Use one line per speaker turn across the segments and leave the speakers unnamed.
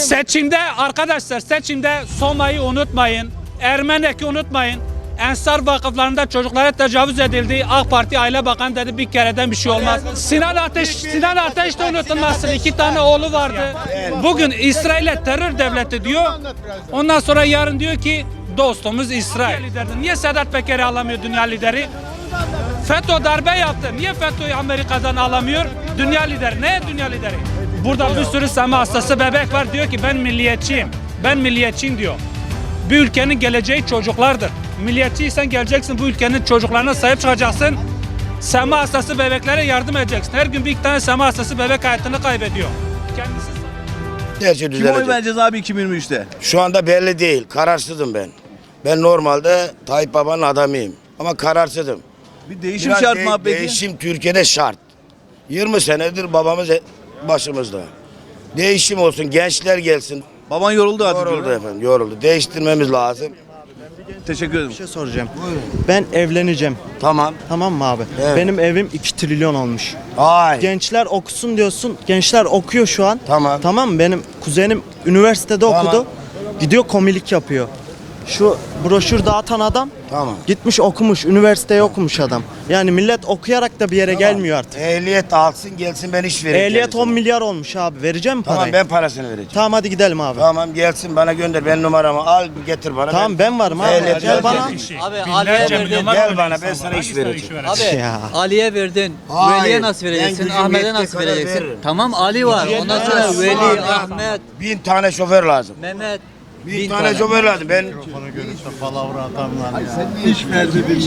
Seçimde arkadaşlar seçimde Soma'yı unutmayın. Ermenek'i unutmayın. Ensar vakıflarında çocuklara tecavüz edildi. AK Parti Aile Bakanı dedi bir kereden bir şey olmaz. Sinan Ateş, Sinan Ateş de unutulmasın. İki tane oğlu vardı. Bugün İsrail'e terör devleti diyor. Ondan sonra yarın diyor ki dostumuz İsrail. Niye Sedat Peker'i alamıyor dünya lideri? FETÖ darbe yaptı. Niye FETÖ'yü Amerika'dan alamıyor? Dünya lideri. Ne dünya lideri? Burada bir sürü sema hastası bebek var. Diyor ki ben milliyetçiyim. Ben milliyetçiyim diyor. Bir ülkenin geleceği çocuklardır. Milliyetçiysen geleceksin bu ülkenin çocuklarına sahip çıkacaksın. Sema hastası bebeklere yardım edeceksin. Her gün bir iki tane sema hastası bebek hayatını kaybediyor. Kendisi
Her şey
Kime oy
düzelecek.
vereceğiz abi 2023'te?
Şu anda belli değil. Kararsızım ben. Ben normalde Tayyip Baba'nın adamıyım. Ama kararsızım.
Bir değişim
Biraz
şart
de-
peki?
Değişim Türkiye'de şart. 20 senedir babamız e- başımızda. Değişim olsun, gençler gelsin.
Baban yoruldu artık.
Yoruldu efendim, yoruldu. Değiştirmemiz lazım.
Teşekkür ederim.
Bir şey soracağım. Ben evleneceğim.
Tamam.
Tamam mı abi?
Evet.
Benim evim 2 trilyon olmuş.
Ay.
Gençler okusun diyorsun. Gençler okuyor şu an.
Tamam.
Tamam mı? Benim kuzenim üniversitede
Tamam.
okudu. Gidiyor komilik yapıyor. Şu broşür dağıtan adam
Tamam.
gitmiş okumuş, üniversiteye okumuş adam. Yani millet okuyarak da bir yere gelmiyor artık.
Ehliyet alsın gelsin ben iş vereyim.
Ehliyet
kendisine.
10 milyar olmuş abi. Vereceğim mi
Tamam
parayı?
ben parasını vereceğim.
Tamam hadi gidelim abi.
Tamam gelsin bana gönder ben numaramı al getir bana.
Tamam ben varım abi.
Ehliyet
Gel bana.
vereceğim.
Abi Ali'ye verdin.
Gel bana ben sana iş vereceğim.
Abi
Ya.
Ali'ye verdin.
Hayır,
Veli'ye nasıl
ben
vereceksin?
gücüm
Ahmet'e
yettiği
nasıl
kadar
vereceksin?
veririm.
Tamam Ali var. Ondan sonra. Veli, Ahmet,
Bin tane şoför lazım.
Mehmet.
Bir
bin
tane şoför lazım. Ben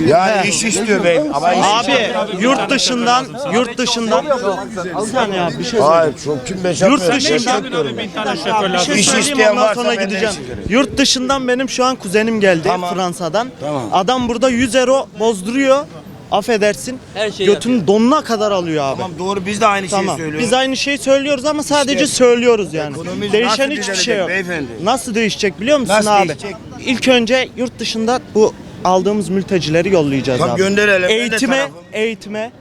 yani iş istiyor bey. Ama iş
Abi yurt dışından yurt dışından bir saniye abi bir şey söyleyeyim.
Hayır çok kim beş
Yurt
yapmıyor.
dışından
Beş yapmıyorum ben.
tane şoför
bir
lazım.
şey
İş
söyleyeyim
isteyen
ondan
varsa
sonra
ben de
gideceğim.
iş.
Yurt dışından benim şu an kuzenim geldi
Tamam.
Fransa'dan.
Tamam.
Adam burada 100 euro bozduruyor. Affedersin.
Her şeyi
götünün donuna kadar alıyor abi.
Tamam doğru biz de aynı şeyi
Tamam.
söylüyoruz.
Biz aynı şeyi söylüyoruz ama sadece
İşte
söylüyoruz yani.
ekonomimiz
Değişen
nasıl
hiçbir şey
düzelecek
yok.
beyefendi?
Nasıl değişecek biliyor musun
Nasıl
abi?
değişecek?
İlk önce yurt dışında bu aldığımız mültecileri yollayacağız
Tamam,
abi.
gönderelim. Ben de
Eğitime,
tarafım.
eğitime,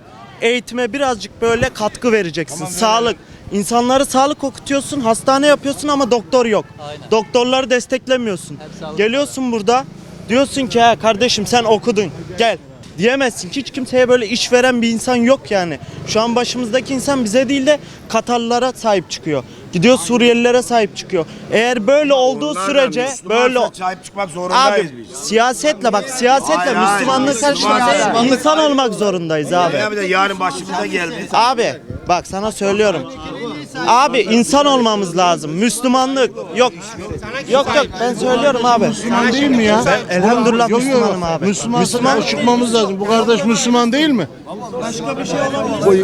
eğitime birazcık böyle katkı vereceksin. sağlık. İnsanları sağlık okutuyorsun, hastane yapıyorsun ama doktor yok.
Aynen.
Doktorları desteklemiyorsun.
Sağlık.
Geliyorsun burada diyorsun ki ha kardeşim sen okudun gel diyemezsin. Hiç kimseye böyle iş veren bir insan yok yani. Şu an başımızdaki insan bize değil de Katarlılara sahip çıkıyor. Gidiyor Suriyelilere sahip çıkıyor. Eğer böyle olduğu
da
sürece
Müslümansa
böyle
sahip çıkmak zorundayız
Abi
biz.
siyasetle bak siyasetle
Hayır, hayır.
Müslümanlık karşısında
Müslümanlık-
insan olmak zorundayız abi.
Ya bir de yarın başımıza geldi.
Abi bak sana söylüyorum. Abi insan olmamız lazım. Müslümanlık yok. Yok yok ben söylüyorum abi.
Müslüman değil mi ya?
Ben elhamdülillah
Yok, yok.
Müslümanım abi.
Müslüman,
Müslüman
çıkmamız lazım. Bu kardeş Müslüman değil mi?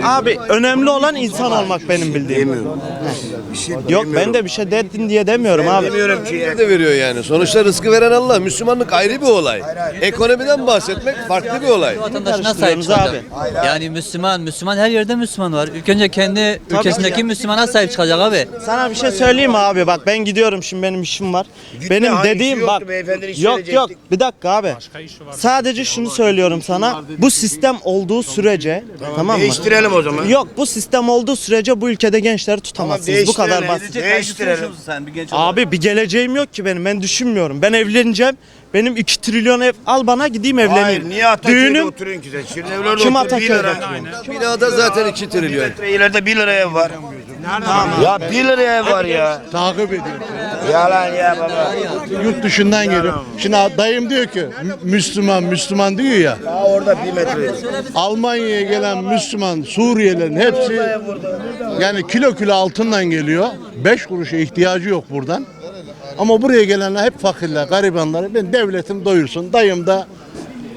abi önemli olan insan olmak benim bildiğim. Yok ben de bir şey dedin diye demiyorum abi.
Demiyorum ki.
de veriyor yani. Sonuçta rızkı veren Allah. Müslümanlık ayrı bir olay. Ekonomiden bahsetmek farklı bir olay.
Vatandaşına sahip
karıştırıyorsunuz
çıkacak. Yani Müslüman, Müslüman her yerde Müslüman var. İlk önce kendi ülkesindeki Müslümana sahip çıkacak abi.
Sana bir şey söyleyeyim mi abi? Bak ben gidiyorum şimdi benim işim var. benim
işi
dediğim
yoktu,
bak.
beyefendinin işi
Yok yok. Bir dakika abi. Sadece şunu söylüyorum sana. Bu sistem olduğu sürece tamam mı?
Değiştirelim o zaman.
Yok bu sistem olduğu sürece bu ülkede gençleri tutamazsınız. bu kadar basit.
Değiştirelim.
sen bir genç olarak?
Abi bir geleceğim yok ki benim. Ben düşünmüyorum. Ben evleneceğim. Benim 2 trilyon ev al bana gideyim evleneyim.
Hayır niye Ataköy'de
Düğünüm
oturuyorsun ki sen? Şirinevler'de
Kim
otur 1
Ataköy'de
lira.
Binada zaten 2 trilyon.
Metre ileride 1 lira ev var. Ya 1 lira ev var ya.
Takip ediyor.
Yalan ya baba.
Yurt dışından geliyor. Şimdi dayım diyor ki "Mü- Müslüman Müslüman diyor ya.
Daha orada 1 metre.
Almanya'ya gelen Müslüman Suriyelilerin hepsi yani kilo kilo altından geliyor. 5 kuruşa ihtiyacı yok buradan. Ama buraya gelenler hep fakirler, garibanlar. Ben devletim doyursun. Dayım da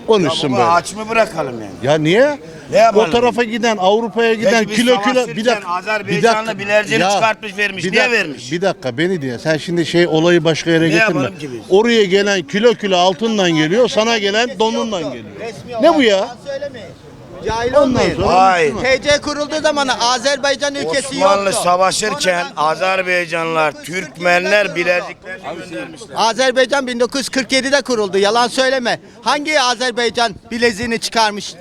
konuşsun
Baba
böyle.
aç mı bırakalım yani?
Ya niye?
Ne yapalım?
O tarafa giden, Avrupa'ya giden
Peki
kilo kilo
savaşırken Azerbaycanlı bilercini çıkartmış vermiş.
bir
Niye
dakika,
vermiş?
Bir dakika beni diye. Sen şimdi şey olayı başka yere
Ne
getirme. Oraya gelen kilo kilo altından geliyor, sana gelen donundan geliyor. Ne bu ya?
Cahil
Ondan
olmayın.
sonra
Hayır.
TC kurulduğu zaman Azerbaycan ülkesi
Osmanlı
yoktu.
savaşırken Azerbaycanlılar, Türkmenler bileziklerini göndermişler.
Azerbaycan 1947'de kuruldu. Yalan söyleme. Hangi Azerbaycan bileziğini çıkarmış?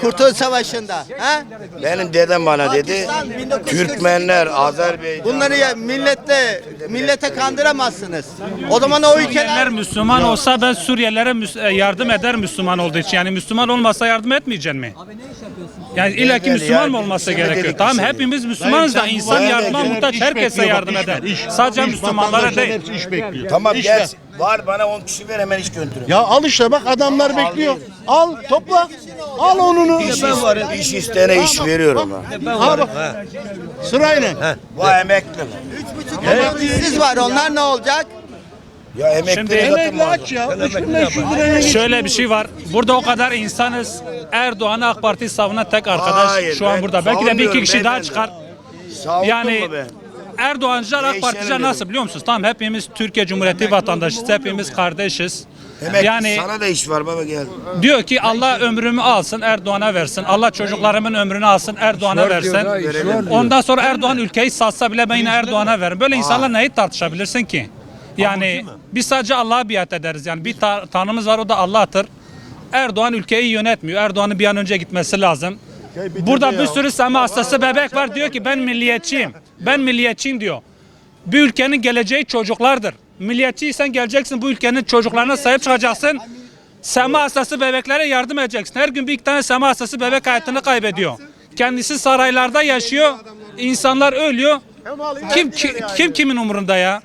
Kurtuluş Savaşı'nda. Ha?
Benim dedem bana dedi.
Pakistan 1948
Türkmenler, Azerbaycan.
Bunları ya milletle millete kandıramazsınız. O zaman o
Suriyeliler
ülkeler
Müslüman olsa ben Suriyelilere müs- e, yardım eder Müslüman olduğu için. Yani Müslüman olmasa yardım etmeyecek mi? Yani illa ki Müslüman mı olması gerekiyor? Tamam hepimiz Müslümanız da insan yardıma muhtaç herkese yardım eder. Sadece Müslümanlara değil.
hepsi iş bekliyor.
Tamam
İş
gel.
ver.
Var bana 10 kişi ver hemen iş götürün.
Ya al işte bak adamlar bekliyor. Al topla. Al onunu.
İş, iş isteyene iş veriyorum ben.
Ha bak. Sırayla.
Bu emekli.
siz var onlar ne olacak?
Ya emekli
Şimdi-
Emekli aç ya. 3500 liraya geç.
Şöyle bir şey var. Burada o kadar insanız. Erdoğan'ı AK Parti savunan tek arkadaş
Hayır,
şu an
ben
burada. Belki de bir iki
savunmuyorum
kişi daha
beyefendi.
çıkar. Yani
ben?
Erdoğancılar AK Particiler nasıl biliyor musunuz? Tamam hepimiz Türkiye Cumhuriyeti vatandaşıyız. Hepimiz kardeşiz.
Emekli
Yani
sana da iş var baba gel.
diyor ki Allah ömrümü alsın Erdoğan'a versin. Allah çocuklarımın ömrünü alsın Erdoğan'a versin. Ondan sonra Erdoğan ülkeyi satsa bile ben yine Erdoğan'a veririm. Böyle insanlar neyi tartışabilirsin ki? Yani biz sadece Allah'a biat ederiz. Yani bir ta- tanrımız var o da Allah'tır. Erdoğan ülkeyi yönetmiyor. Erdoğan'ın bir an önce gitmesi lazım. Burada bir sürü sema hastası bebek var diyor ki ben milliyetçiyim. Ben milliyetçiyim diyor. Bir ülkenin geleceği çocuklardır. Milliyetçiysen geleceksin bu ülkenin çocuklarına sahip çıkacaksın. Sema hastası bebeklere yardım edeceksin. Her gün bir iki tane sema hastası bebek hayatını kaybediyor. Kendisi saraylarda yaşıyor. İnsanlar ölüyor. Kim ki- kim kimin umurunda ya?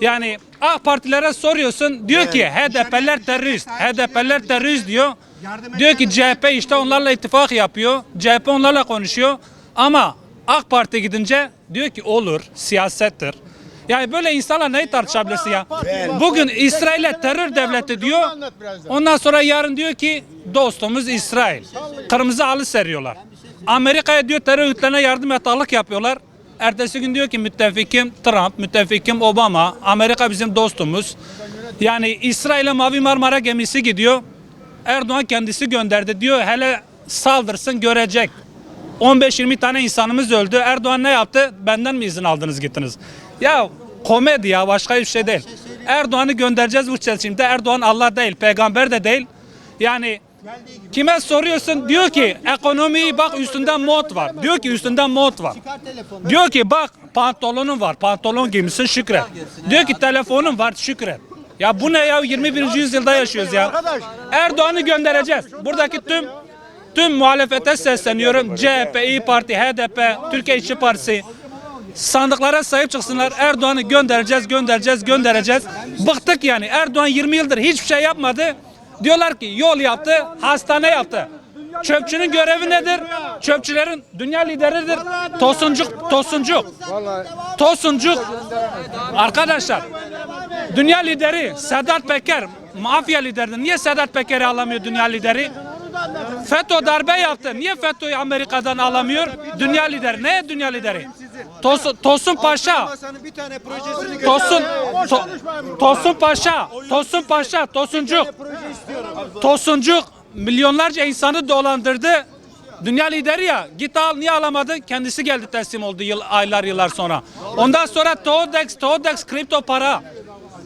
Yani AK Partilere soruyorsun diyor ki HDP'ler terörist. HDP'ler terörist diyor. Diyor ki CHP işte onlarla ittifak yapıyor. CHP onlarla konuşuyor. Ama AK Parti gidince diyor ki olur siyasettir. Yani böyle insanlar neyi tartışabilirsin ya? Bugün İsrail'e terör devleti diyor. Ondan sonra yarın diyor ki dostumuz İsrail. Kırmızı halı seriyorlar. Amerika'ya diyor terör örgütlerine yardım yataklık yapıyorlar. Ertesi gün diyor ki müttefikim Trump, müttefikim Obama, Amerika bizim dostumuz. Yani İsrail'e Mavi Marmara gemisi gidiyor. Erdoğan kendisi gönderdi diyor hele saldırsın görecek. 15-20 tane insanımız öldü. Erdoğan ne yaptı? Benden mi izin aldınız gittiniz? Ya komedi ya başka bir şey değil. Erdoğan'ı göndereceğiz bu seçimde. Erdoğan Allah değil, peygamber de değil. Yani kime soruyorsun diyor ki ekonomiyi bak üstünde mont var. Diyor ki üstünde mont var. Diyor ki bak pantolonun var. Pantolon giymişsin şükret. Diyor ki telefonun var şükret. Ya bu ne ya 21. yüzyılda yaşıyoruz ya. Erdoğan'ı göndereceğiz. Buradaki tüm tüm muhalefete sesleniyorum. CHP, İyi Parti, HDP, Türkiye İşçi Partisi sandıklara sahip çıksınlar. Erdoğan'ı göndereceğiz, göndereceğiz, göndereceğiz. Bıktık yani. Erdoğan 20 yıldır hiçbir şey yapmadı. Diyorlar ki yol yaptı, hastane yaptı. Çöpçünün görevi nedir? Çöpçülerin dünya lideridir. Tosuncuk, tosuncuk. Tosuncuk. Arkadaşlar, dünya lideri Sedat Peker, mafya lideridir. Niye Sedat Peker'i alamıyor dünya lideri? FETÖ darbe yaptı. Niye FETÖ'yü Amerika'dan alamıyor? Dünya lideri. Ne dünya lideri? Tosun, Tosun Paşa. Tosun, to, Tosun Paşa. Tosun Paşa. Tosuncuk. Tosuncuk milyonlarca insanı dolandırdı. Dünya lideri ya. Git al niye alamadı? Kendisi geldi teslim oldu yıl, aylar yıllar sonra. Ondan sonra Todex, Todex kripto para.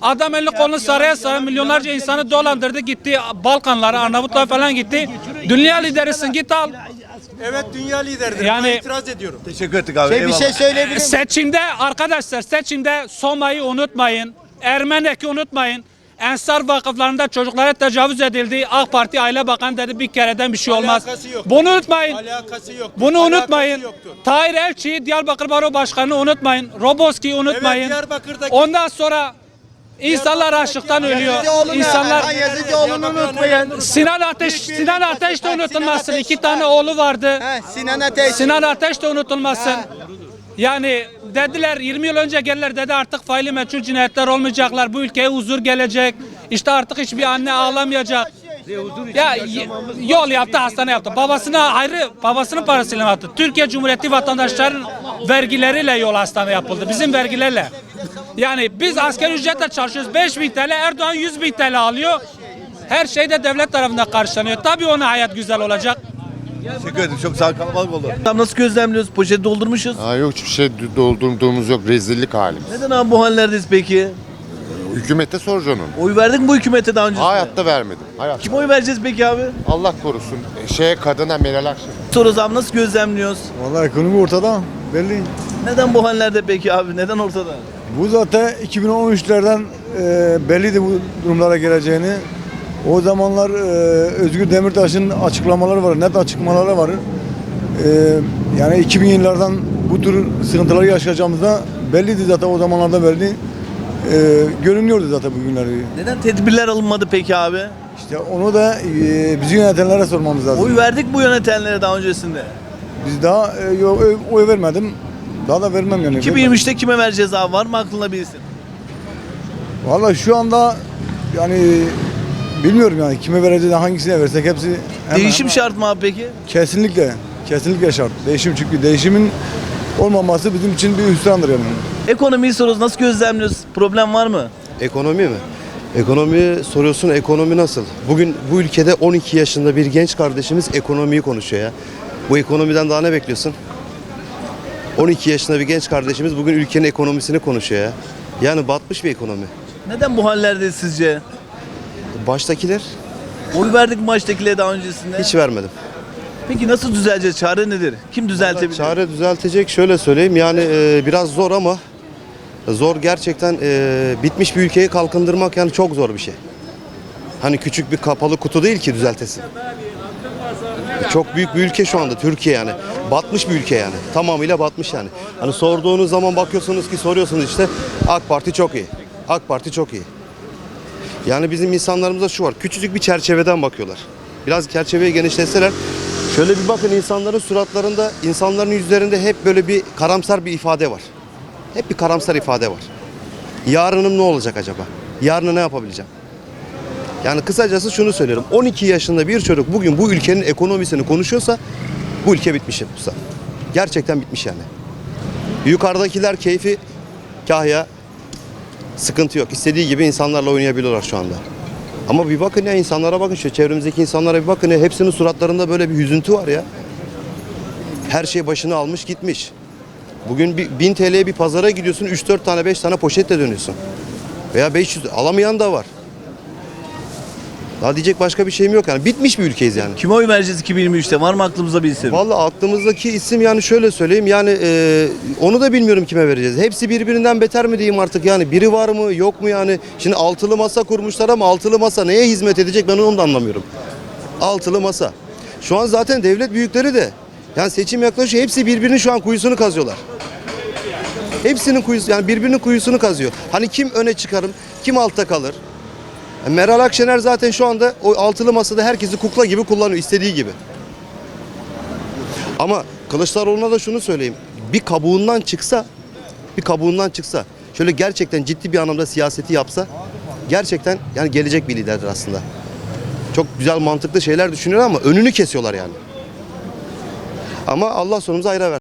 Adam elini kolunu saraya saraya milyonlarca insanı dolandırdı gitti Balkanlara, Arnavutlar falan gitti. Dünya liderisin git al.
Evet dünya lideridir.
Yani-
Buna itiraz ediyorum.
Teşekkür ettik abi.
Şey, bir şey söyleyebilir miyim?
Seçimde arkadaşlar seçimde Soma'yı unutmayın. Ermenek'i unutmayın. Ensar vakıflarında çocuklara tecavüz edildi. AK Parti Aile Bakanı dedi bir kereden bir şey olmaz. Bunu unutmayın.
Alakası yok.
Bunu
Alakası
unutmayın.
yoktur.
Tahir Elçi, Diyarbakır Baro Başkanı unutmayın. Roboski'yi unutmayın.
Diyarbakır'daki-
Ondan sonra insanlar açlıktan ölüyor. İnsanlar
unutmayın.
Sinan Ateş, Sinan Ateş de unutulmasın. İki tane oğlu vardı.
He, Sinan Ateş.
Sinan Ateş de unutulmasın. Yani dediler 20 yıl önce gelirler dedi artık faili meçhul cinayetler olmayacaklar. Bu ülkeye huzur gelecek. İşte artık hiçbir anne ağlamayacak. Ya y- yol yaptı, hastane yaptı. Babasına ayrı, babasının parasıyla yaptı. Türkiye Cumhuriyeti vatandaşların vergileriyle yol hastane yapıldı. Bizim vergilerle. Yani biz asgari ücretle çalışıyoruz. 5 bin TL, Erdoğan 100 bin TL alıyor. Her şey de devlet tarafından karşılanıyor. Tabii ona hayat güzel olacak.
Teşekkür ederim. Çok sağ ol. Kalabalık oldu. Tam nasıl gözlemliyoruz? Poşeti doldurmuşuz.
Aa, yok hiçbir şey doldurduğumuz yok rezillik halimiz.
Neden abi bu hallerdeyiz peki?
Hükümete soracaksın onu.
Oy verdik mi bu hükümete daha önce?
Hayatta vermedim. Hayatta.
Kim oy vereceğiz peki abi?
Allah korusun. E, Şeye kadına Meral Akşener.
Soruyoruz abi nasıl gözlemliyoruz?
Vallahi ekonomi ortada belli.
Neden bu hallerde peki abi? Neden ortada?
Bu zaten 2013'lerden e, belliydi bu durumlara geleceğini. O zamanlar e, Özgür Demirtaş'ın açıklamaları var, net açıklamaları var. E, yani 2000 yıllardan bu tür sıkıntıları yaşayacağımızda belliydi zaten o zamanlarda belli. E, görünüyordu zaten bugünleri.
Neden tedbirler alınmadı peki abi?
İşte onu da e, bizi yönetenlere sormamız lazım.
Oy verdik bu yönetenlere daha öncesinde.
Biz daha e, oy vermedim. Daha da vermem yani.
2023'te kime vereceğiz abi? Var mı aklında bir isim?
Valla şu anda yani bilmiyorum yani kime vereceğiz hangisine versek hepsi hemen
Değişim
hemen-
şart mı abi peki?
Kesinlikle. Kesinlikle şart. Değişim çünkü değişimin olmaması bizim için bir hüsrandır yani.
Ekonomiyi soruyoruz. Nasıl gözlemliyoruz? Problem var mı?
Ekonomi mi? Ekonomi soruyorsun ekonomi nasıl? Bugün bu ülkede 12 yaşında bir genç kardeşimiz ekonomiyi konuşuyor ya. Bu ekonomiden daha ne bekliyorsun? 12 yaşında bir genç kardeşimiz bugün ülkenin ekonomisini konuşuyor ya. Yani batmış bir ekonomi.
Neden bu hallerde sizce?
Baştakiler
Oy verdik mi baştakilere daha öncesinde?
hiç vermedim.
Peki nasıl düzeleceğiz? Çare nedir? Kim düzeltebilir?
Çare düzeltecek şöyle söyleyeyim yani e, biraz zor ama zor gerçekten e, bitmiş bir ülkeyi kalkındırmak yani çok zor bir şey. Hani küçük bir kapalı kutu değil ki düzeltesin. Çok büyük bir ülke şu anda Türkiye yani. Batmış bir ülke yani. Tamamıyla batmış yani. Hani sorduğunuz zaman bakıyorsunuz ki soruyorsunuz işte AK Parti çok iyi. AK Parti çok iyi. Yani bizim insanlarımızda şu var. Küçücük bir çerçeveden bakıyorlar. Biraz çerçeveyi genişletseler şöyle bir bakın insanların suratlarında, insanların yüzlerinde hep böyle bir karamsar bir ifade var. Hep bir karamsar ifade var. Yarınım ne olacak acaba? Yarına ne yapabileceğim? Yani kısacası şunu söylüyorum. 12 yaşında bir çocuk bugün bu ülkenin ekonomisini konuşuyorsa bu ülke bitmiş usta. Gerçekten bitmiş yani. Yukarıdakiler keyfi kahya sıkıntı yok. İstediği gibi insanlarla oynayabiliyorlar şu anda. Ama bir bakın ya insanlara bakın şu çevremizdeki insanlara bir bakın ya hepsinin suratlarında böyle bir hüzüntü var ya. Her şey başını almış gitmiş. Bugün bir 1000 TL'ye bir pazara gidiyorsun 3-4 tane 5 tane poşetle dönüyorsun. Veya 500 alamayan da var. Daha diyecek başka bir şeyim yok yani. Bitmiş bir ülkeyiz yani.
Kime oy vereceğiz 2023'te? Var mı aklımızda bir isim?
Vallahi aklımızdaki isim yani şöyle söyleyeyim yani e, onu da bilmiyorum kime vereceğiz. Hepsi birbirinden beter mi diyeyim artık yani biri var mı yok mu yani. Şimdi altılı masa kurmuşlar ama altılı masa neye hizmet edecek ben onu da anlamıyorum. Altılı masa. Şu an zaten devlet büyükleri de yani seçim yaklaşıyor hepsi birbirinin şu an kuyusunu kazıyorlar. Hepsinin kuyusu yani birbirinin kuyusunu kazıyor. Hani kim öne çıkarım, kim altta kalır. E, Meral Akşener zaten şu anda o altılı masada herkesi kukla gibi kullanıyor istediği gibi. Ama Kılıçdaroğlu'na da şunu söyleyeyim. Bir kabuğundan çıksa, bir kabuğundan çıksa, şöyle gerçekten ciddi bir anlamda siyaseti yapsa, gerçekten yani gelecek bir liderdir aslında. Çok güzel mantıklı şeyler düşünüyor ama önünü kesiyorlar yani. Ama Allah sonumuzu hayra ver.